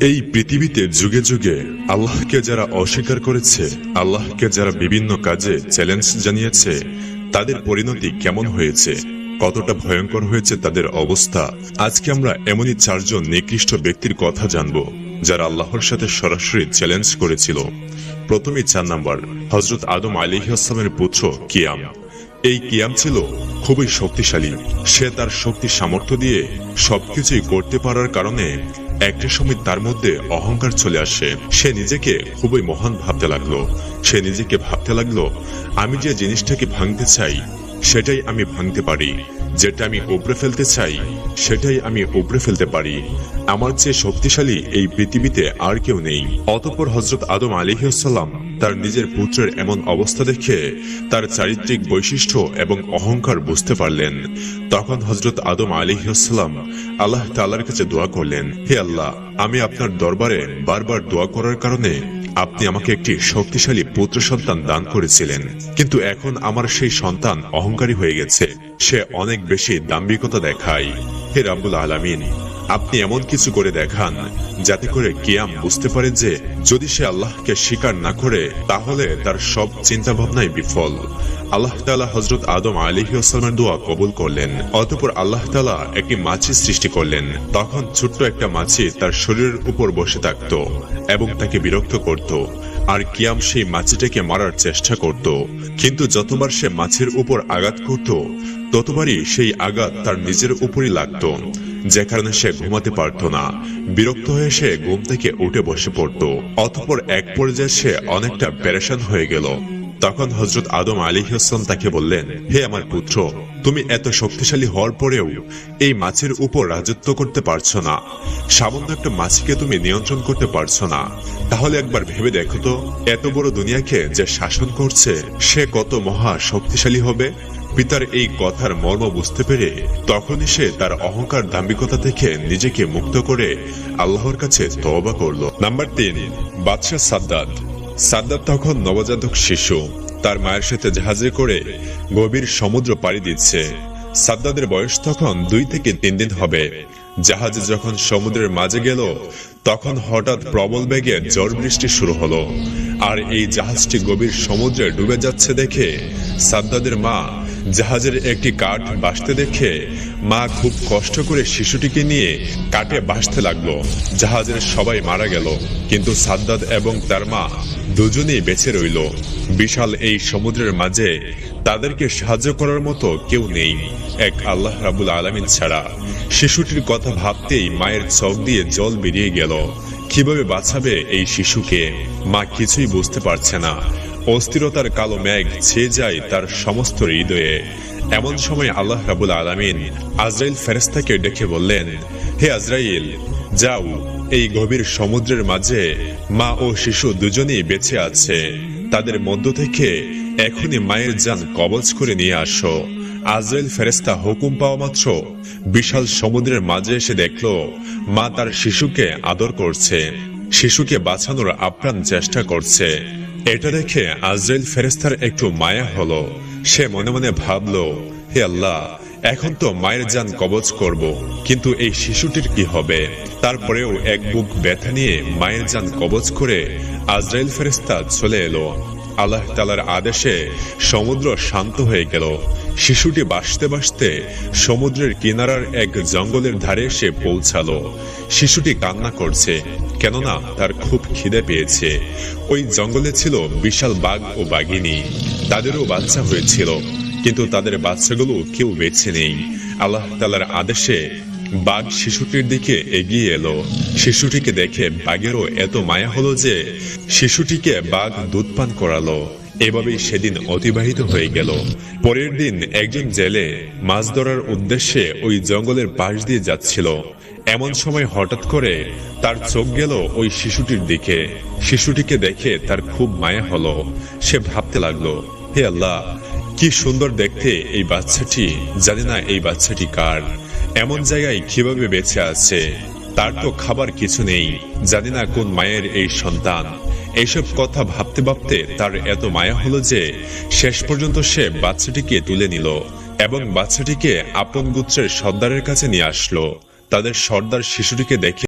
এই পৃথিবীতে যুগে যুগে আল্লাহকে যারা অস্বীকার করেছে, আল্লাহকে যারা বিভিন্ন কাজে চ্যালেঞ্জ জানিয়েছে, তাদের পরিণতি কেমন হয়েছে, কতটা ভয়ঙ্কর হয়েছে তাদের অবস্থা, আজকে আমরা এমনই চারজন নিকৃষ্ট ব্যক্তির কথা জানব, যারা আল্লাহর সাথে সরাসরি চ্যালেঞ্জ করেছিল। প্রথমে চার নাম্বার হজরত আদম আলিহাস্লামের পুত্র কিয়াম। এই কিয়াম ছিল খুবই শক্তিশালী। সে তার শক্তি সামর্থ্য দিয়ে সবকিছুই করতে পারার কারণে একটা সময় তার মধ্যে অহংকার চলে আসে। সে নিজেকে খুবই মহান ভাবতে লাগল। সে নিজেকে ভাবতে লাগল, আমি যে জিনিসটাকে ভাঙতে চাই, সেটাই আমি ভাঙতে পারি। যেটা আমি উপড়ে ফেলতে চাই, সেটাই আমি উপড়ে ফেলতে পারি। আমার চেয়ে শক্তিশালী এই পৃথিবীতে আর কেউ নেই। অতঃপর হজরত আদম আলিহাসাল্লাম তার নিজের পুত্রের এমন অবস্থা দেখে তার চারিত্রিক বৈশিষ্ট্য এবং অহংকার বুঝতে পারলেন। তখন হজরত আদম আলিহাসাল্লাম আল্লাহ তাল্লার কাছে দোয়া করলেন, হে আল্লাহ, আমি আপনার দরবারে বারবার দোয়া করার কারণে আপনি আমাকে একটি শক্তিশালী পুত্র সন্তান দান করেছিলেন। কিন্তু এখন আমার সেই সন্তান অহংকারী হয়ে গেছে। সে অনেক বেশি দাম্ভিকতা দেখায়। হে রাব্বুল আলামিন, আপনি এমন কিছু করে দেখান যাতে করে কিয়াম বুঝতে পারে যে যদি সে আল্লাহকে স্বীকার না করে, তাহলে তার সব চিন্তা ভাবনাই বিফল। আল্লাহ তালা হজরত আদম আলিহাস্লামের দোয়া কবুল করলেন, অতপর আল্লাহ তালা একটি মাছি সৃষ্টি করলেন। তখন ছোট্ট একটা মাছি তার শরীরের উপর বসে থাকত এবং তাকে বিরক্ত করত। আর কিয়াম সেই মাছিটাকে মারার চেষ্টা করত। কিন্তু যতবার সে মাছের উপর আঘাত করত, ততবারই সেই আঘাত তার নিজের উপরই লাগত, যে কারণে সে ঘুমাতে পারত না। বিরক্ত হয়ে সে ঘুম থেকে উঠে বসে পড়ত। অতপর এক পর্যায়ে সে অনেকটা প্যারেশান হয়ে গেল। তখন হজরত আদম আলী হাসান তাকে বললেন, হে আমার পুত্র, তুমি এত শক্তিশালী হওয়ার পরেও এই মাছের উপর রাজত্ব করতে পারছ না। সামান্য একটা মাছিকে তুমি নিয়ন্ত্রণ করতে পারছ না। তাহলে একবার ভেবে দেখো তো, এত বড় দুনিয়াকে যে শাসন করছে, সে কত মহা শক্তিশালী হবে? পিতার এই কথার মর্ম বুঝতে পেরে তখনই সে তার অহংকার দাম্ভিকতা থেকে নিজেকে মুক্ত করে আল্লাহর কাছে তওবা করল। নাম্বার তিন, বাদশাহ সাদ্দাত। সাদ্দাত তখন নবজাতক শিশু। তার মায়ের সাথে জাহাজে করে গভীর সমুদ্র পাড়ি দিচ্ছে। সাদ্দাদের বয়স তখন দুই থেকে তিন দিন হবে। জাহাজে যখন সমুদ্রের মাঝে গেল, তখন হঠাৎ প্রবল বেগে ঝড় বৃষ্টি শুরু হলো। আর এই জাহাজটি গভীর সমুদ্রে ডুবে যাচ্ছে দেখে সাদ্দাদের মা জাহাজের একটি কাঠ বাসতে দেখে মা খুব কষ্ট করে শিশুটিকে নিয়ে কাটে বাসতে লাগল। জাহাজের সবাই মারা গেল, কিন্তু সাদ্দাদ এবং তার মা দুজনেই বেঁচে রইল। বিশাল এই সমুদ্রের মাঝে তাদেরকে সাহায্য করার মতো কেউ নেই, এক আল্লাহ রাবুল আলমিন ছাড়া। শিশুটির কথা ভাবতেই মায়ের চোখ দিয়ে জল বেরিয়ে গেল। কীভাবে বাঁচাবে এই শিশুকে, মা কিছুই বুঝতে পারছে না। অস্থিরতার কালো মেঘ ছেয়ে যায় তার সমস্ত হৃদয়ে। এমন সময় আল্লাহ রাবুল আলমিন আজরাইল ফেরেস্তাকে ডেকে বললেন, হে আজরাইল, যাও, এই গভীর সমুদ্রের মাঝে মা ও শিশু দুজনেই বেঁচে আছে। তাদের মধ্য থেকে এখনই মায়ের যান কবচ করে নিয়ে আসো। আজরাইল ফেরেস্তা হুকুম পাওয়া মাত্র বিশাল সমুদ্রের মাঝে এসে দেখল, মা তার শিশুকে আদর করছে, শিশুকে বাঁচানোর আপ্রাণ চেষ্টা করছে। এটা দেখে আজরাইল ফেরেস্তার একটু মায়া হলো। সে মনে মনে ভাবল, হে আল্লাহ, এখন তো মায়ের যান কবচ করব, কিন্তু এই শিশুটির কি হবে? তারপরেও এক বুক ব্যথা নিয়ে মায়ের যান কবচ করে আজরাইল ফেরেস্তা চলে এলো। আল্লাহ তালার আদেশে সমুদ্র শান্ত হয়ে গেল। শিশুটি বাসতে বাসতে সমুদ্রের কিনারার এক জঙ্গলের ধারে সে পৌঁছালো। শিশুটি কান্না করছে, কেননা তার খুব খিদে পেয়েছে। ওই জঙ্গলে ছিল বিশাল বাঘ ও বাঘিনী। তাদেরও বাচ্চা হয়েছিল, কিন্তু তাদের বাচ্চাগুলো কেউ বেছে নেই। আল্লাহ তালার আদেশে বাঘ শিশুটির দিকে এগিয়ে এলো। শিশুটিকে দেখে বাঘেরও এত মায়া হলো যে শিশুটিকে বাঘ দুধ পান করালো। এভাবেই সেদিন অতিবাহিত হয়ে গেল। পরের দিন একজন জেলে মাছ ধরার উদ্দেশ্যে ওই জঙ্গলের পাশ দিয়ে যাচ্ছিল। এমন সময় হঠাৎ করে তার চোখ গেল ওই শিশুটির দিকে। শিশুটিকে দেখে তার খুব মায়া হলো। সে ভাবতে লাগল, হে আল্লাহ, কি সুন্দর দেখতে এই বাচ্চাটি। জানি না এই বাচ্চাটি কার। এমন জায়গায় কীভাবে বেঁচে আছে, তার তো খাবার কিছু নেই, জানি না কোন মায়ের এই সন্তান। এইসব কথা ভাবতে ভাবতে তার এত মায়া হলো যে, শেষ পর্যন্ত সে বাচ্চাটিকে তুলে নিল এবং বাচ্চাটিকে আপন গুচ্ছের সর্দারের কাছে নিয়ে আসলো। তাদের সর্দার শিশুটিকে দেখে